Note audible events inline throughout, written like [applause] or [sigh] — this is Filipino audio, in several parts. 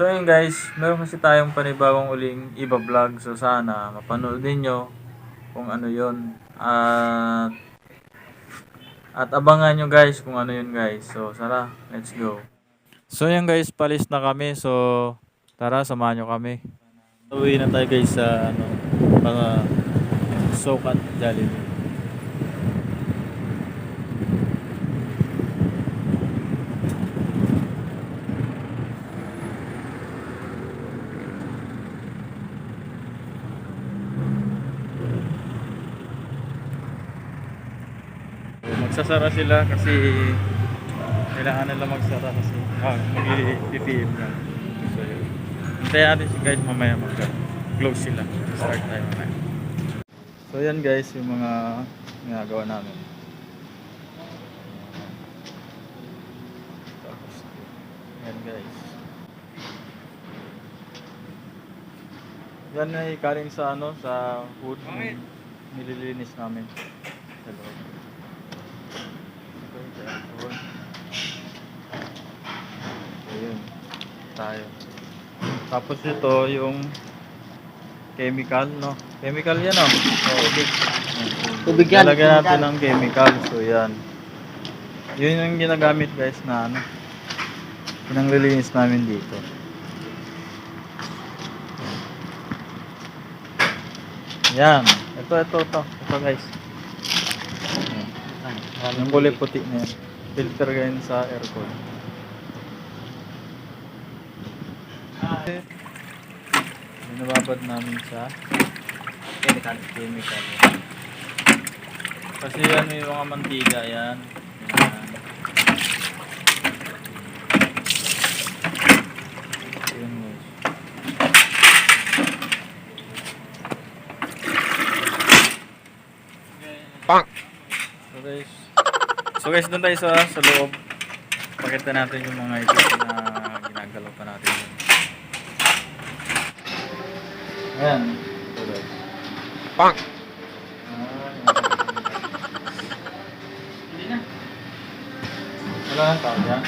So yun guys, meron kasi tayong panibagong uling iba vlog. So sana mapanood ninyo kung ano yun. At at abangan nyo guys kung ano yun guys. So tara, let's go. So yun guys, palis na kami. So tara, samahan nyo kami. Uwi na tayo guys sa ano, mga Sokat Jollibee. Magsasara sila kasi kailangan nila magsara kasi ah, mag-i-PM na. So yun. Hintayin natin si guys mamaya mag-close sila. Start tayo mamaya. So yan guys yung mga ginagawa namin. Tapos yan guys. Yan ay galing sa ano sa wood nililinis namin. Sa loob. Okay, doon. Ayun. Tayo. Tapos ito yung chemical, no? Chemical yan, no? Oo. Tubig yan, Lalagyan natin ng chemical. So, yan. Yun yung ginagamit, guys, na ano. Pinanglilinis namin dito. Yan. Ito, ito, ito. Ito, guys. Yung kulay puti na yan. Filter ganyan sa aircon. Binababad namin sa Chemical. chemical. Kasi yan yung mga mantika yan. Yan. Pang! So guys, so guys doon tayo sa, sa loob. Pakita natin yung mga ito na ginagalaw pa natin. Ayan. Pang! Hindi na. Wala nang tao dyan.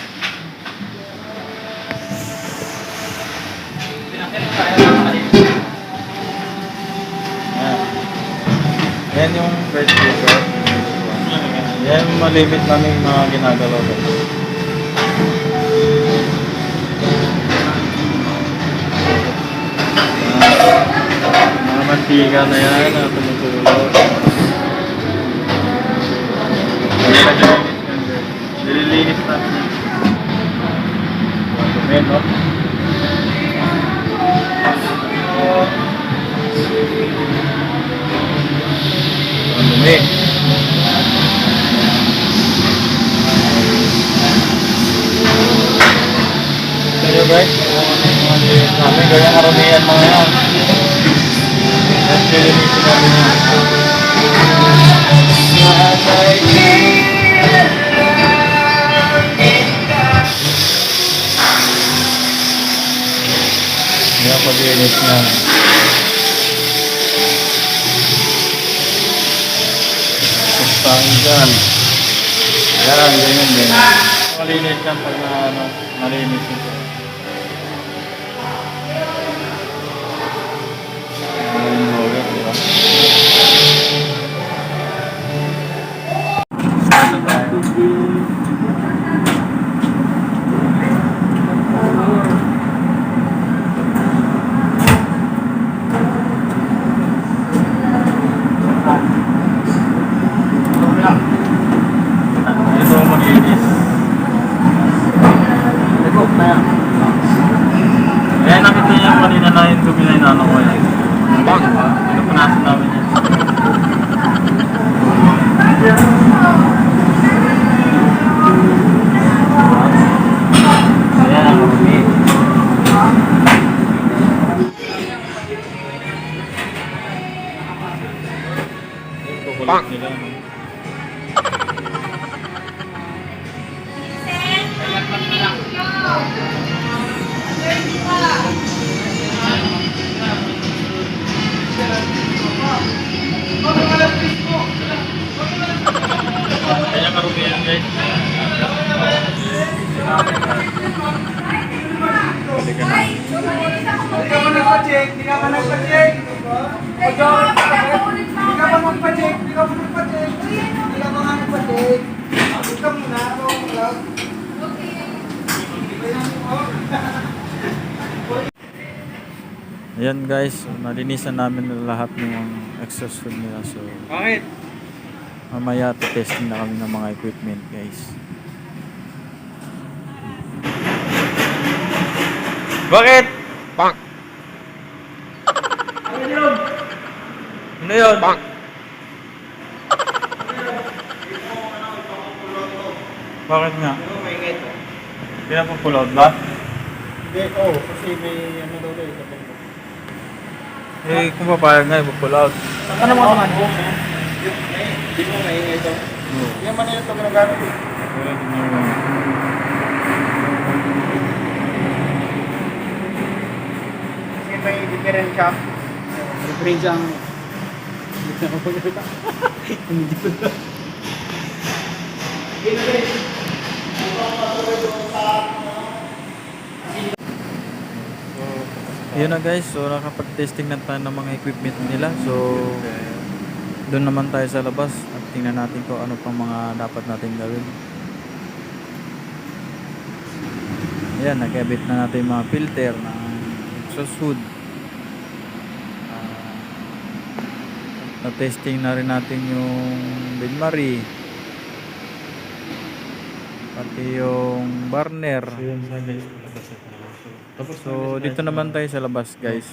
Ayan. Yan yung rice cooker. Yan yung malimit namin mga ginagalaw dito. Mantika na yan na tumutulog. Nililinis na. Ayan, no? Dumi. Nyo guys, kung ano yung mga namin, ganyang karamihan mga yan. Yan, nilinisin namin yan. Yan, paglinis na. Pustahan dyan. Yan, ganyan din. Malinis yan pag na, ano, malinis ito. Pang! nila. Kaya karumihan guys. namin. Balikan namin. Hindi ka pa nagpa-check, hindi ka pa nagpa-check. Hindi ka pa magpa-check, hindi ka pa nagpa-check. Hindi ka pa nga nagpa-check. Huwag ka muna, ako lang. Ayan guys, nalinisan namin na lahat ng exhaust hood nila. So, Bakit? mamaya testing na kami ng mga equipment guys. Bakit? Bonk. [laughs] Ano yun? Bonk. Bakit nga? Ano out ba? Hindi, oo. kasi may ano daw tempo. Eh, kung papayag nga, ipupull out. Ano mo naman? Hindi mo maingay to. Oo. Hindi naman nila ito ginagamit eh. Wala din naman. Kasi may diferensya. Diferensya ang... Hindi na ako pagkakita. Hindi ko na. Yun na guys, so nakapag-testing na tayo ng mga equipment nila. So, doon naman tayo sa labas at tingnan natin kung ano pang mga dapat natin gawin. Ayan, nakabit na natin mga filter ng exhaust hood. Ah, na-testing na rin natin yung Bin Marie. Pati yung burner. So, dito naman tayo sa labas, guys.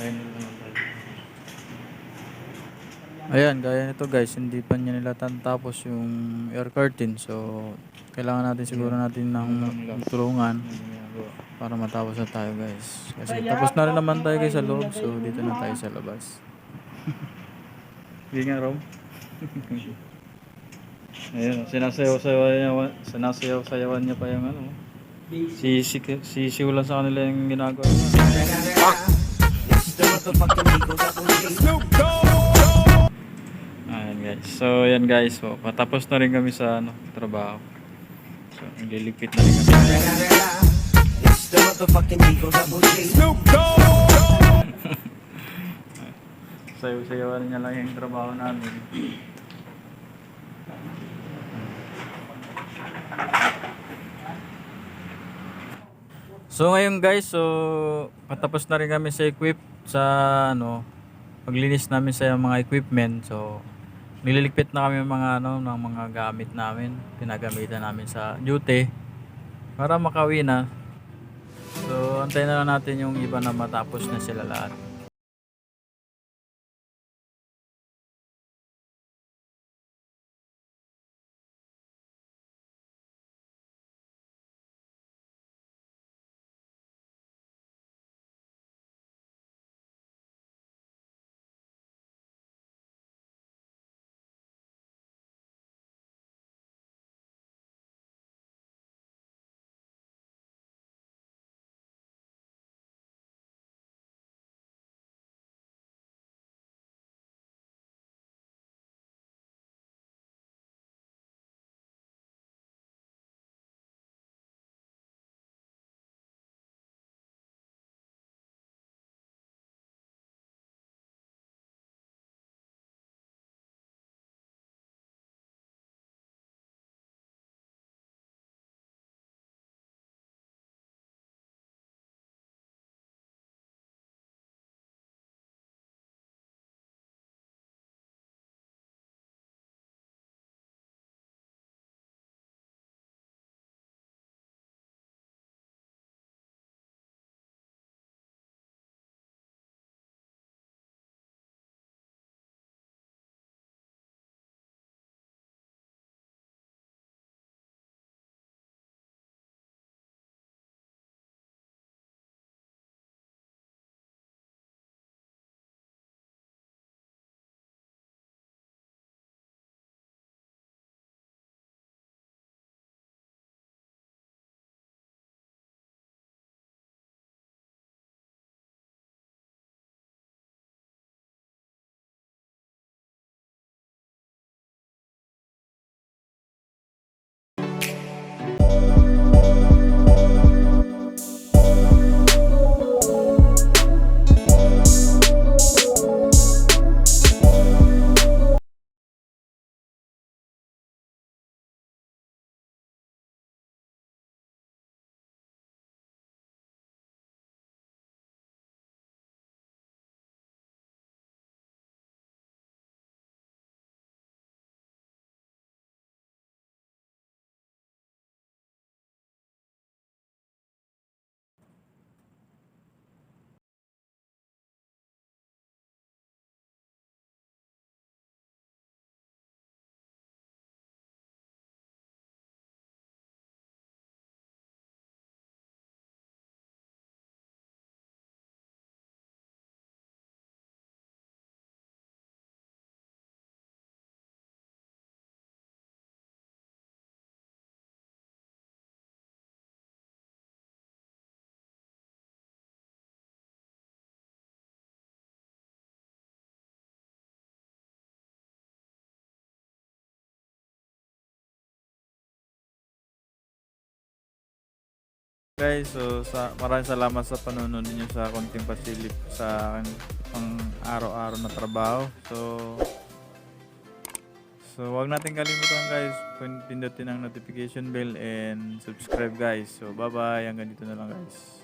Ayan, gaya nito guys, hindi pa niya nila tapos yung air curtain. So, kailangan natin siguro natin ng tulungan para matapos na tayo guys. Kasi tapos na rin naman tayo guys sa loob. So, dito na tayo sa labas. Hindi nga, Rom. [laughs] Ayun, sinasayaw-sayawan niya, sinasayaw-sayawan niya pa yung ano. Si, si, si, si Ulan sa kanila yung ginagawa. Ayan guys. So, ayan guys. So, patapos na rin kami sa ano, trabaho. So, nagliligpit na rin kami. [laughs] Sayaw-sayawan niya lang yung trabaho namin. So ngayon guys, so patapos na rin kami sa equip sa ano paglinis namin sa mga equipment. So nililigpit na kami ng mga ano ng mga gamit namin, pinagamitan namin sa duty para makauwi na. So antayin na lang natin yung iba na matapos na sila lahat. Guys, so sa, maraming salamat sa panonood niyo sa konting pasilip sa akin pang araw-araw na trabaho. So, so wag natin kalimutan guys, pin- pindutin ang notification bell and subscribe guys. So, bye-bye. Hanggang dito na lang guys.